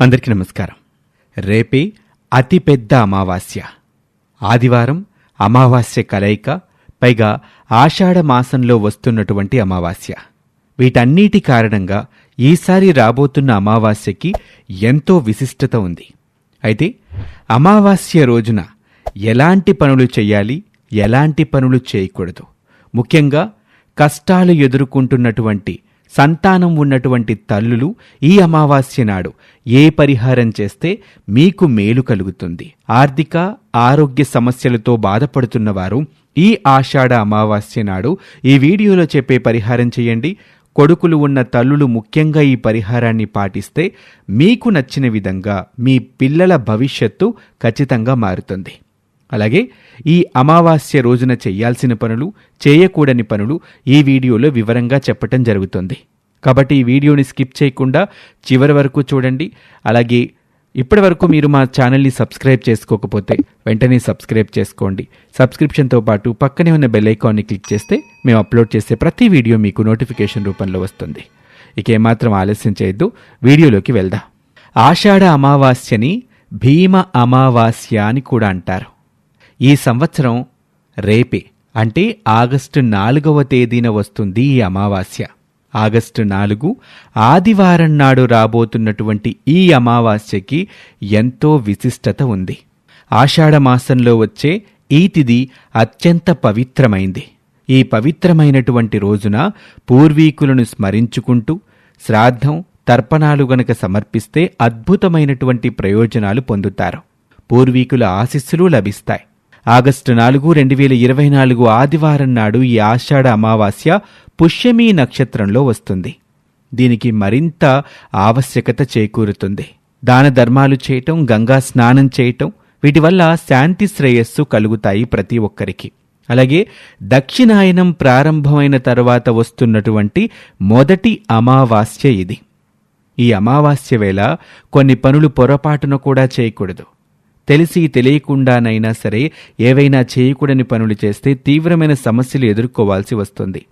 అందరికీ నమస్కారం. రేపే అతిపెద్ద అమావాస్య. ఆదివారం అమావాస్య కలయిక పైగా ఆషాఢ మాసంలో వస్తున్నటువంటి అమావాస్య. వీటన్నిటి కారణంగా ఈసారి రాబోతున్న అమావాస్యకి ఎంతో విశిష్టత ఉంది. అయితే అమావాస్య రోజున ఎలాంటి పనులు చేయాలి ఎలాంటి పనులు చేయకూడదు? ముఖ్యంగా కష్టాలు ఎదుర్కొంటున్నటువంటి సంతానం ఉన్నటువంటి తల్లులు ఈ అమావాస్య నాడు ఏ పరిహారం చేస్తే మీకు మేలు కలుగుతుంది. ఆర్థిక ఆరోగ్య సమస్యలతో బాధపడుతున్నవారు ఈ ఆషాఢ అమావాస్య నాడు ఈ వీడియోలో చెప్పే పరిహారం చేయండి. కొడుకులు ఉన్న తల్లులు ముఖ్యంగా ఈ పరిహారాన్ని పాటిస్తే మీకు నచ్చిన విధంగా మీ పిల్లల భవిష్యత్తు ఖచ్చితంగా మారుతుంది. అలాగే ఈ అమావాస్య రోజున చేయాల్సిన పనులు చేయకూడని పనులు ఈ వీడియోలో వివరంగా చెప్పటం జరుగుతుంది. కాబట్టి ఈ వీడియోని స్కిప్ చేయకుండా చివరి వరకు చూడండి. అలాగే ఇప్పటి వరకు మీరు మా ఛానల్ని సబ్స్క్రైబ్ చేసుకోకపోతే వెంటనే సబ్స్క్రైబ్ చేసుకోండి. సబ్స్క్రిప్షన్తో పాటు పక్కనే ఉన్న బెల్ ఐకాన్ని క్లిక్ చేస్తే మేము అప్లోడ్ చేసే ప్రతి వీడియో మీకు నోటిఫికేషన్ రూపంలో వస్తుంది. ఇక ఏమాత్రం ఆలస్యం చేయొద్దు. వీడియోలోకి వెళ్దాం. ఆషాఢ అమావాస్యని భీమ అమావాస్య అని కూడా అంటారు. ఈ సంవత్సరం రేపే అంటే ఆగస్టు నాలుగవ తేదీన వస్తుంది ఈ అమావాస్య. ఆగస్టు నాలుగు ఆదివారం నాడు రాబోతున్నటువంటి ఈ అమావాస్యకి ఎంతో విశిష్టత ఉంది. ఆషాఢమాసంలో వచ్చే ఈ తిది అత్యంత పవిత్రమైంది. ఈ పవిత్రమైనటువంటి రోజున పూర్వీకులను స్మరించుకుంటూ శ్రాద్ధం తర్పణాలు గనక సమర్పిస్తే అద్భుతమైనటువంటి ప్రయోజనాలు పొందుతారు. పూర్వీకుల ఆశీస్సులు లభిస్తాయి. ఆగస్టు నాలుగు రెండు వేల ఇరవై నాలుగు ఆదివారం నాడు ఈ ఆషాఢ అమావాస్య పుష్యమీ నక్షత్రంలో వస్తుంది. దీనికి మరింత ఆవశ్యకత చేకూరుతుంది. దాన ధర్మాలు చేయటం గంగా స్నానం చేయటం వీటి వల్ల శాంతి శ్రేయస్సు కలుగుతాయి ప్రతి ఒక్కరికి. అలాగే దక్షిణాయనం ప్రారంభమైన తర్వాత వస్తున్నటువంటి మొదటి అమావాస్య ఇది. ఈ అమావాస్య వేళ కొన్ని పనులు పొరపాటున కూడా చేయకూడదు. తెలిసి తెలియకుండానైనా సరే ఏవైనా చేయకూడని పనులు చేస్తే తీవ్రమైన సమస్యలు ఎదుర్కోవాల్సి వస్తుంది.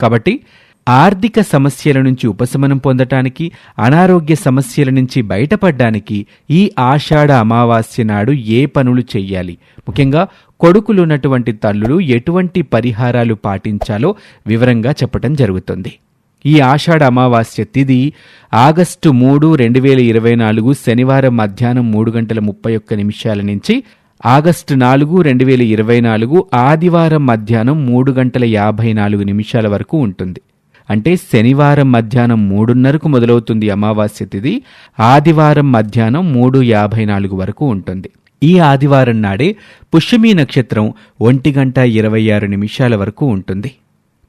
కాబట్టి ఆర్థిక సమస్యల నుంచి ఉపశమనం పొందటానికి అనారోగ్య సమస్యల నుంచి బయటపడ్డానికి ఈ ఆషాఢ అమావాస్య నాడు ఏ పనులు చేయాలి ముఖ్యంగా కొడుకులున్నటువంటి తల్లులు ఎటువంటి పరిహారాలు పాటించాలో వివరంగా చెప్పటం జరుగుతుంది. ఈ ఆషాఢ అమావాస్య తిథి ఆగస్టు మూడు రెండు వేల ఇరవై నాలుగు శనివారం మధ్యాహ్నం మూడు గంటల ముప్పై ఒక్క నిమిషాల నుంచి ఆగస్టు నాలుగు రెండు వేల ఇరవై నాలుగు ఆదివారం మధ్యాహ్నం మూడు గంటల యాభై నాలుగు నిమిషాల వరకు ఉంటుంది. అంటే శనివారం మధ్యాహ్నం మూడున్నరకు మొదలవుతుంది అమావాస్య తిథి ఆదివారం మధ్యాహ్నం మూడు యాభై నాలుగు వరకు ఉంటుంది. ఈ ఆదివారం నాడే పుష్యమీ నక్షత్రం ఒంటి గంట ఇరవై ఆరు నిమిషాల వరకు ఉంటుంది.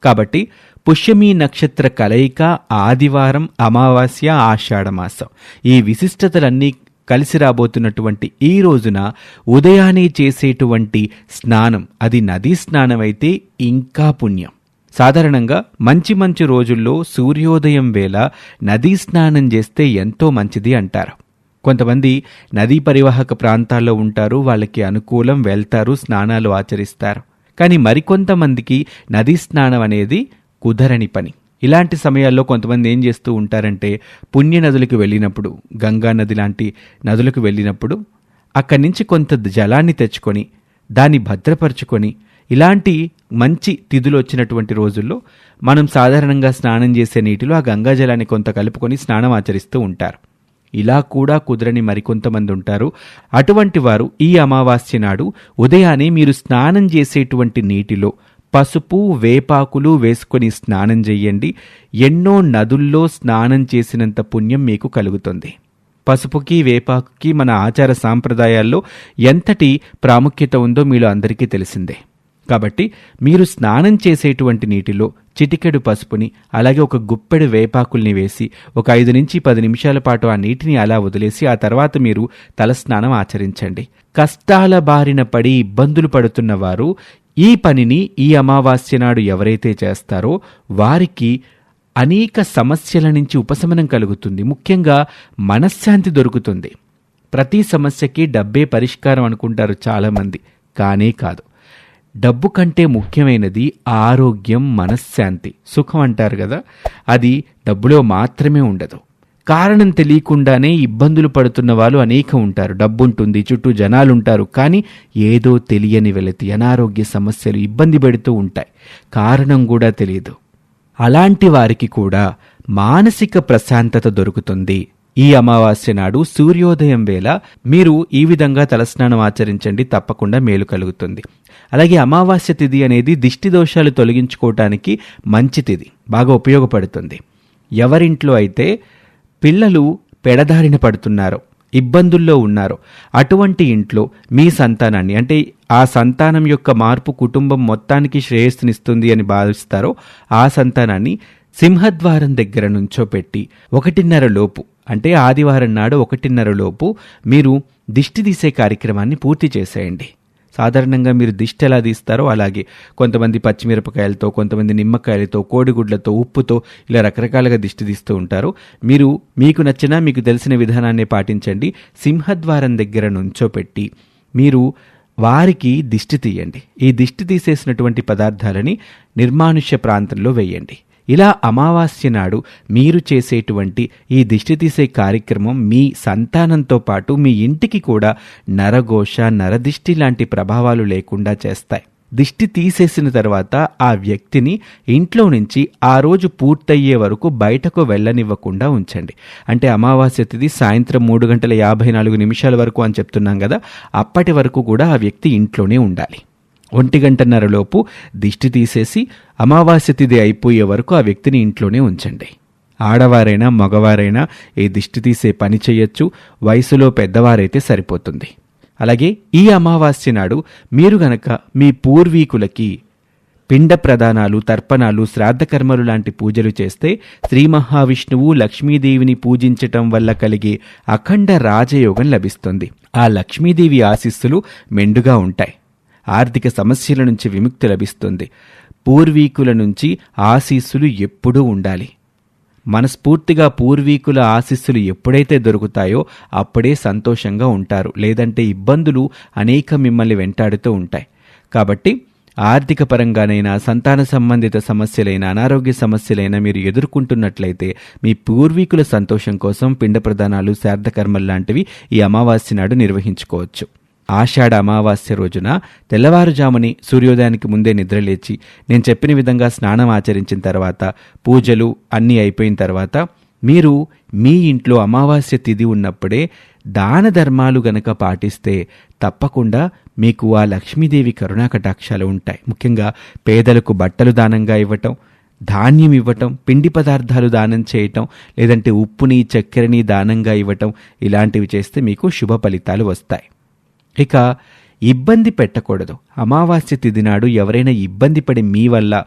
కాబట్టి పుష్యమి నక్షత్ర కలయిక ఆదివారం అమావాస్య ఆషాఢమాసం ఈ విశిష్టతలన్నీ కలిసి రాబోతున్నటువంటి ఈ రోజున ఉదయాన్నే చేసేటువంటి స్నానం అది నదీ స్నానం అయితే ఇంకా పుణ్యం. సాధారణంగా మంచి మంచి రోజుల్లో సూర్యోదయం వేళ నదీ స్నానం చేస్తే ఎంతో మంచిది అంటారు. కొంతమంది నదీ పరివాహక ప్రాంతాల్లో ఉంటారు వాళ్ళకి అనుకూలం వెళ్తారు స్నానాలు ఆచరిస్తారు. కానీ మరికొంతమందికి నదీ స్నానం అనేది కుదరని పని. ఇలాంటి సమయాల్లో కొంతమంది ఏం చేస్తూ ఉంటారంటే పుణ్య నదులకు వెళ్ళినప్పుడు గంగా నది లాంటి నదులకు వెళ్ళినప్పుడు అక్కడి నుంచి కొంత జలాన్ని తెచ్చుకొని దాన్ని భద్రపరుచుకొని ఇలాంటి మంచి తిథులు వచ్చినటువంటి రోజుల్లో మనం సాధారణంగా స్నానం చేసే నీటిలో ఆ గంగా జలాన్ని కొంత కలుపుకొని స్నానం ఆచరిస్తూ ఉంటారు. ఇలా కూడా కుదరని మరికొంతమంది ఉంటారు అటువంటి వారు ఈ అమావాస్య నాడు ఉదయాన్నే మీరు స్నానం చేసేటువంటి నీటిలో పసుపు వేపాకులు వేసుకొని స్నానం చెయ్యండి ఎన్నో నదుల్లో స్నానం చేసినంత పుణ్యం మీకు కలుగుతుంది. పసుపుకి వేపాకుకి మన ఆచార సాంప్రదాయాల్లో ఎంతటి ప్రాముఖ్యత ఉందో మీలో అందరికీ తెలిసిందే. కాబట్టి మీరు స్నానం చేసేటువంటి నీటిలో చిటికెడు పసుపుని అలాగే ఒక గుప్పెడు వేపాకుల్ని వేసి ఒక ఐదు నుంచి పది నిమిషాల పాటు ఆ నీటిని అలా వదిలేసి ఆ తర్వాత మీరు తలస్నానం ఆచరించండి. కష్టాల బారిన పడి ఇబ్బందులు పడుతున్న వారు ఈ పనిని ఈ అమావాస్య నాడు ఎవరైతే చేస్తారో వారికి అనేక సమస్యల నుంచి ఉపశమనం కలుగుతుంది. ముఖ్యంగా మనశ్శాంతి దొరుకుతుంది. ప్రతి సమస్యకి డబ్బే పరిష్కారం అనుకుంటారు చాలామంది. కానే కాదు. డబ్బు కంటే ముఖ్యమైనది ఆరోగ్యం మనశ్శాంతి. సుఖం అంటారు కదా అది డబ్బులో మాత్రమే ఉండదు. కారణం తెలియకుండానే ఇబ్బందులు పడుతున్న వాళ్ళు అనేకం ఉంటారు. డబ్బుంటుంది చుట్టూ జనాలుంటారు కానీ ఏదో తెలియని వెలతి అనారోగ్య సమస్యలు ఇబ్బంది పెడుతూ ఉంటాయి. కారణం కూడా తెలియదు. అలాంటి వారికి కూడా మానసిక ప్రశాంతత దొరుకుతుంది. ఈ అమావాస్య నాడు సూర్యోదయం వేళ మీరు ఈ విధంగా తలస్నానం ఆచరించండి తప్పకుండా మేలు కలుగుతుంది. అలాగే అమావాస్య తిథి అనేది దిష్టి దోషాలు తొలగించుకోవటానికి మంచి తిథి బాగా ఉపయోగపడుతుంది. ఎవరింట్లో అయితే పిల్లలు పెడదారిన పడుతున్నారో ఇబ్బందుల్లో ఉన్నారో అటువంటి ఇంట్లో మీ సంతానాన్ని అంటే ఆ సంతానం యొక్క మార్పు కుటుంబం మొత్తానికి శ్రేయస్సునిస్తుంది అని భావిస్తారో ఆ సంతానాన్ని సింహద్వారం దగ్గర నుంచో పెట్టి ఒకటిన్నర లోపు అంటే ఆదివారం నాడు ఒకటిన్నర లోపు మీరు దిష్టి తీసే కార్యక్రమాన్ని పూర్తి చేసేయండి. సాధారణంగా మీరు దిష్టి ఎలా తీస్తారో అలాగే కొంతమంది పచ్చిమిరపకాయలతో కొంతమంది నిమ్మకాయలతో కోడిగుడ్లతో ఉప్పుతో ఇలా రకరకాలుగా దిష్టి తీస్తూ ఉంటారు. మీరు మీకు నచ్చిన మీకు తెలిసిన విధానాన్ని పాటించండి. సింహద్వారం దగ్గర నుంచోపెట్టి మీరు వారికి దిష్టి తీయండి. ఈ దిష్టి తీసేసినటువంటి పదార్థాలని నిర్మానుష్య ప్రాంతంలో వేయండి. ఇలా అమావాస్య నాడు మీరు చేసేటువంటి ఈ దిష్టి తీసే కార్యక్రమం మీ సంతానంతో పాటు మీ ఇంటికి కూడా నరఘోష నరదిష్టి లాంటి ప్రభావాలు లేకుండా చేస్తాయి. దిష్టి తీసేసిన తర్వాత ఆ వ్యక్తిని ఇంట్లో నుంచి ఆ రోజు పూర్తయ్యే వరకు బయటకు వెళ్ళనివ్వకుండా ఉంచండి. అంటే అమావాస్య తిథి సాయంత్రం మూడు గంటల యాభై నాలుగు నిమిషాల వరకు అని చెప్తున్నాం కదా అప్పటి వరకు కూడా ఆ వ్యక్తి ఇంట్లోనే ఉండాలి. ఒంటి గంటన్నరలోపు దిష్టి తీసేసి అమావాస్య తిథి అయిపోయే వరకు ఆ వ్యక్తిని ఇంట్లోనే ఉంచండి. ఆడవారైనా మగవారైనా ఈ దిష్టి తీసే పని చేయొచ్చు వయసులో పెద్దవారైతే సరిపోతుంది. అలాగే ఈ అమావాస్య నాడు మీరు గనక మీ పూర్వీకులకి పిండ ప్రదానాలు తర్పణాలు శ్రాద్ధకర్మలు లాంటి పూజలు చేస్తే శ్రీ మహావిష్ణువు లక్ష్మీదేవిని పూజించటం వల్ల కలిగే అఖండ రాజయోగం లభిస్తుంది. ఆ లక్ష్మీదేవి ఆశీస్సులు మెండుగా ఉంటాయి. ఆర్థిక సమస్యల నుంచి విముక్తి లభిస్తుంది. పూర్వీకుల నుంచి ఆశీస్సులు ఎప్పుడూ ఉండాలి. మనస్ఫూర్తిగా పూర్వీకుల ఆశీస్సులు ఎప్పుడైతే దొరుకుతాయో అప్పుడే సంతోషంగా ఉంటారు. లేదంటే ఇబ్బందులు అనేక మిమ్మల్ని వెంటాడుతూ ఉంటాయి. కాబట్టి ఆర్థిక పరంగానైనా సంతాన సంబంధిత సమస్యలైన అనారోగ్య సమస్యలైనా మీరు ఎదుర్కొంటున్నట్లయితే మీ పూర్వీకుల సంతోషం కోసం పిండ ప్రదానాలు శార్థకర్మలు లాంటివి ఈ అమావాస్య నాడు నిర్వహించుకోవచ్చు. ఆషాఢ అమావాస్య రోజున తెల్లవారుజాముని సూర్యోదయానికి ముందే నిద్రలేచి నేను చెప్పిన విధంగా స్నానం ఆచరించిన తర్వాత పూజలు అన్నీ అయిపోయిన తర్వాత మీరు మీ ఇంట్లో అమావాస్య తిథి ఉన్నప్పుడే దాన ధర్మాలు గనక పాటిస్తే తప్పకుండా మీకు ఆ లక్ష్మీదేవి కరుణా కటాక్షాలు ఉంటాయి. ముఖ్యంగా పేదలకు బట్టలు దానంగా ఇవ్వటం ధాన్యం ఇవ్వటం పిండి పదార్థాలు దానం చేయటం లేదంటే ఉప్పుని చక్కెరని దానంగా ఇవ్వటం ఇలాంటివి చేస్తే మీకు శుభ ఫలితాలు వస్తాయి. ఇక ఇబ్బంది పెట్టకూడదు. అమావాస్య తిథి నాడు ఎవరైనా ఇబ్బంది పడి మీ వల్ల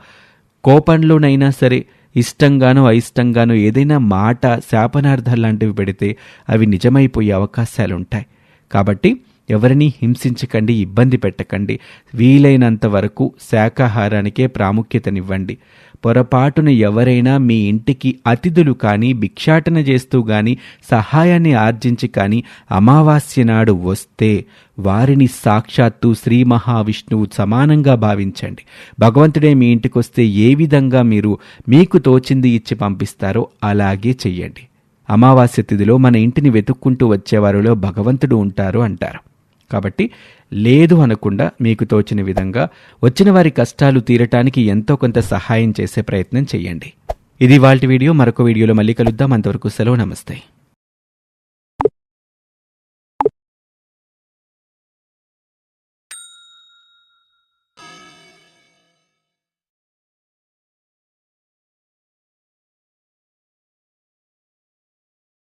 కోపంలోనైనా సరే ఇష్టంగానో అయిష్టంగానో ఏదైనా మాట శాపనార్థాలు లాంటివి పెడితే అవి నిజమైపోయే అవకాశాలుంటాయి. కాబట్టి ఎవరిని హింసించకండి ఇబ్బంది పెట్టకండి. వీలైనంత వరకు శాకాహారానికే ప్రాముఖ్యతనివ్వండి. పొరపాటున ఎవరైనా మీ ఇంటికి అతిథులు కానీ భిక్షాటన చేస్తూ కానీ సహాయాన్ని ఆర్జించి కానీ అమావాస్య నాడు వస్తే వారిని సాక్షాత్తు శ్రీ మహావిష్ణువు సమానంగా భావించండి. భగవంతుడే మీ ఇంటికి వస్తే ఏ విధంగా మీరు మీకు తోచింది ఇచ్చి పంపిస్తారో అలాగే చెయ్యండి. అమావాస్య తిథిలో మన ఇంటిని వెతుక్కుంటూ వచ్చేవారిలో భగవంతుడు ఉంటారు అంటారు. కాబట్టి లేదు అనకుండా మీకు తోచిన విధంగా వచ్చిన వారి కష్టాలు తీరటానికి ఎంతో కొంత సహాయం చేసే ప్రయత్నం చేయండి. ఇది వాళ్ళ వీడియో. మరొక వీడియోలో మళ్ళీ కలుద్దాం. అంతవరకు సెలవు. నమస్తే.